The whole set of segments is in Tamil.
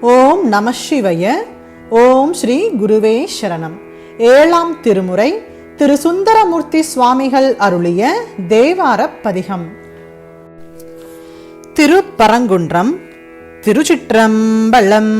ஓம் நம சிவய. ஓம் ஸ்ரீ குருவே சரணம். ஏழாம் திருமுறை திரு சுந்தரமூர்த்தி சுவாமிகள் அருளிய தேவார பதிகம். திருப்பரங்குன்றம் திருச்சிற்றம்பலம்.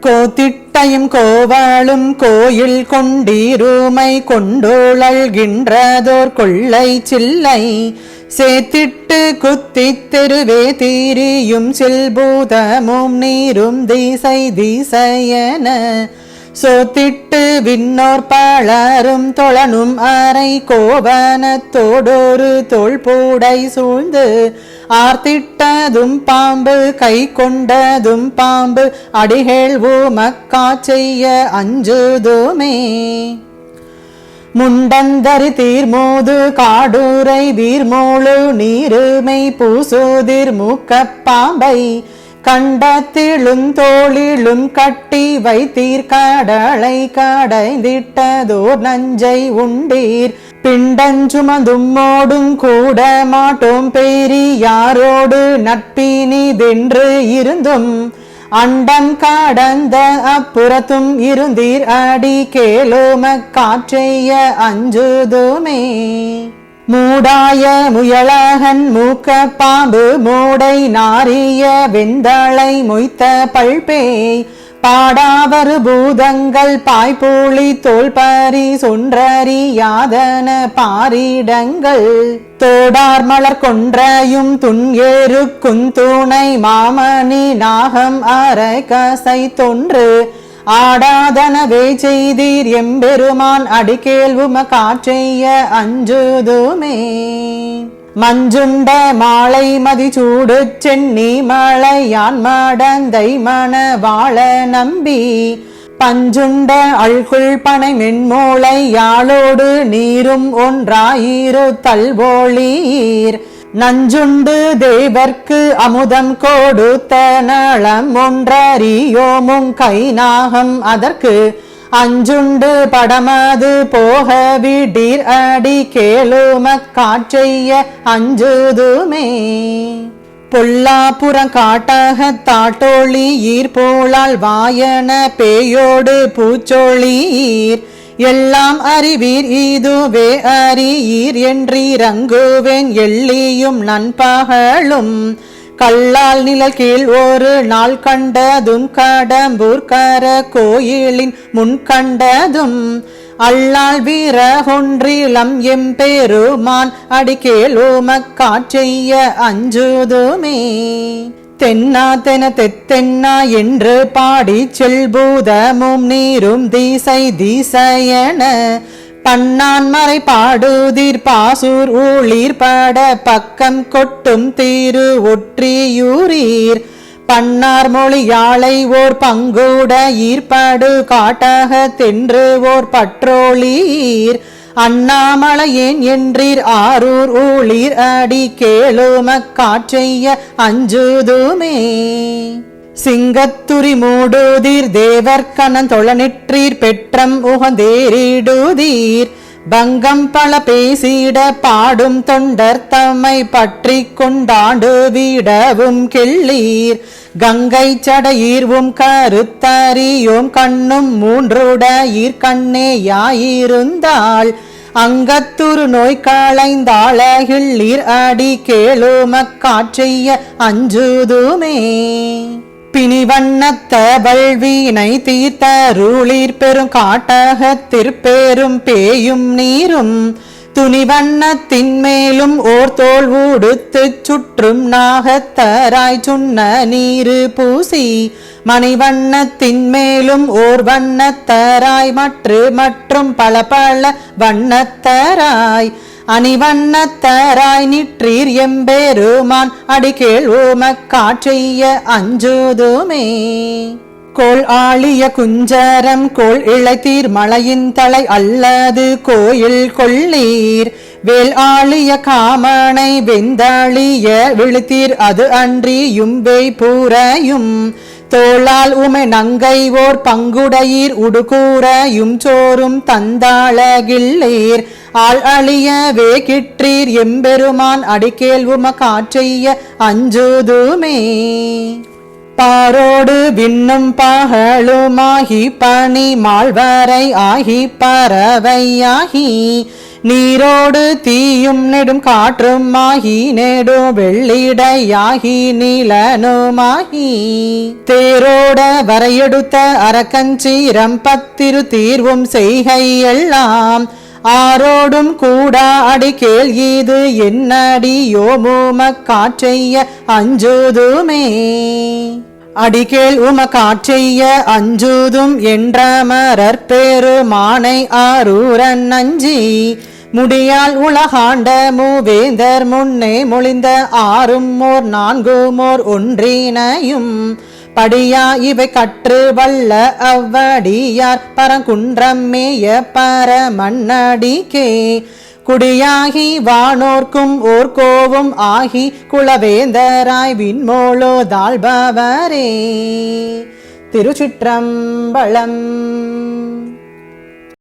கோத்திட்டையும் கோவாளும் கோயில் கொண்டீருமை கொண்டோழல்கின்றதோர் கொள்ளை சில்லை. சேத்திட்டு குத்தி தெருவே தீரியும் செல்பூதமும் நீரும் திசை திசையன. சோத்திட்டு விண்ணோர் பாளரும் தொழனும் அறை கோவனத்தோடொரு தோள்பூடை சூழ்ந்து. ஆர்த்திட்டதும் பாம்பு கை கொண்டதும் பாம்பு அடிகள் மக்கா செய்ய அஞ்சுதுமே. முண்டந்தரி தீர்மோது காடூரை வீர்மோழு நீருமை பூசுதிர் மூக்கப்பாம்பை கண்டத்திலும் தோளிலும் கட்டி வைத்தீர் கடலை கடைந்திட்டதோர் நஞ்சை உண்டீர். பிண்டஞ்சுமதும் மோடும் கூட மாட்டோம் பெரியாரோடு நட்பினிதென்று இருந்தும் அண்டம் கடந்த அப்புறத்தும் இருந்தீர் அடி கேளோம காற்றைய அஞ்சுதுமே. மூடாய முயலகன் மூக்க பாம்பு மூடை நாரிய வெந்தளை மொய்த்த பல்பேய். பாடாவரு பூதங்கள் பாய்பூளி தோல்பரி சொன்றறியாதன பாரிடங்கள். தோடார் மலர் கொன்றையும் துண்ஏறு துணை மாமணி நாகம் அரை கசை தொன்று. ஆடாதனவே செய்தீர் எம்பெருமான் அடிக்கேள்வும காற்றைய அஞ்சுதுமே. மஞ்சுண்ட மாலை மதிச்சூடு சென்னி மழையான் மடந்தை மணவாள நம்பி. பஞ்சுண்ட அழ்குள் பனை மென்மோளை யாழோடு நீரும் ஒன்றாயிரு தல்வோளீர் நஞ்சுண்டு தேவர்க்கு அமுதம் கொடுத்த நளம் ஒன்றறியோமும் கை நாகம் அதற்கு. அஞ்சுண்டு படமது போக விடீர் அடி கேளும காற்றைய அஞ்சுதுமே. பொல்லாப்புறம் காட்டாக தாட்டோழி ஈர்போளால் வாயன பேயோடு பூச்சோழீர் எல்லாம் அறிவீர் இதுவே அறியீர் என்றீரங்குவேன் எள்ளியும் நண்பகலும். கல்லால் நிழல் கீழ் ஒரு நாள் கண்டதும் கடம்பூர்கர கோயிலின் முன் கண்டதும். அல்லால் வீரகொன்றிலம் எம்பெருமான் அடிக்கேலோமக் காற்றைய அஞ்சுதுமே. தென்னா தென தெத்தென்னா என்று பாடி செல்பூதமும் நீரும் தீசை தீசையன பன்னான் மறை பாடுதீர் பாசூர் ஊழிர் பட பக்கம் கொட்டும் தீரு ஒற்றியூரீர். பன்னார் மொழியாளை ஓர் பங்குட ஈர்ப்பாடு காட்டாக தென்று ஓர் பற்றோளீர். அண்ணாமலையேன் என்றீர் ஆரூர் ஊழீர் அடி கேளும காற்றைய அஞ்சுதுமே. சிங்கத்துரி மூடுதீர் தேவர்கணன் தொழனிற்றீர் பெற்றம் உகந்தேரிடுதீர் பங்கம் பல பேசிட பாடும் தொண்டர் தம்மை பற்றி கொண்டாண்டு வீடவும் கிள்ளீர். கங்கை சடையீர்வும் கருத்தறியும் கண்ணும் மூன்றுடையீர் கண்ணேயாயிருந்தாள் அங்கத்துரு நோய் களைந்தாளகிள்ளீர் அடி கேளுமக் அஞ்சுதுமே. வண்ணத்த பிணிவண்ணத்த வல்வீனை தீர்த்தருளீர் பெரும் காட்டகத்திற்பேரும் பேயும் நீரும் துணிவண்ணத்தின் மேலும் ஓர் தோல் ஊடுத்து சுற்றும் நாகத்தராய் சுண்ண நீரு பூசி மணிவண்ணத்தின் மேலும் ஓர் வண்ணத்தராய் மற்று மற்றும் பல பல வண்ணத்தராய் அணிவண்ணத்தராய் நிற்றீர் எம்பெருமான். அடிக்கேள் ஓமக் காற்றைய அஞ்சுதுமே. கோள் ஆளிய குஞ்சரம் கோள் இழைத்தீர் மலையின் தலை அல்லது கோயில் கொள்ளீர். வேல் ஆளிய காமனை வெந்தாளிய விழுத்தீர் அது அன்றியும் வேய் பூரையும். தோளால் உமை நங்கை ஓர் பங்குடையீர் உடுகூறையும் சோறும் தந்தாளகிள்ளீர் ஆள் அழியவே கிற்றீர் எம்பெருமான் அடிக்கேல் உம காற்றைய அஞ்சுதுமே. பாரோடு விண்ணும் பகழுமாகி பனி மாழ்வரை ஆகி பறவையாகி நீரோடு தீயும் நெடும் காற்றும் ஆகி நெடும் வெள்ளிடையாகி நீலனுமாகி. தேரோட வரையெடுத்த அரக்கஞ்சீரம் பத்திரு தீர்வும் செய்கை எல்லாம். ஆரோடும் கூடா அடிக்கேள் இது என்னடியோ மூம காற்றைய அஞ்சுதுமே. அடிக்கேள் உம காற்றைய அஞ்சுதும் என்றமரர் மானை ஆரூரன் அஞ்சி. முடியால் உலகாண்ட மூவேந்தர் முன்னே மொழிந்த ஆறும் மோர் நான்குமோர் ஒன்றினையும் படியா இவை கற்று வல்ல அவ்வடியார். பரங்குன்றம் மேய பரமண்ணடிக்கே குடியாகி வானோர்க்கும் ஓர்கோவும் ஆகி குலவேந்தராய் விண்மோளோ தாழ்பவரே. திருச்சிற்றம்பலம்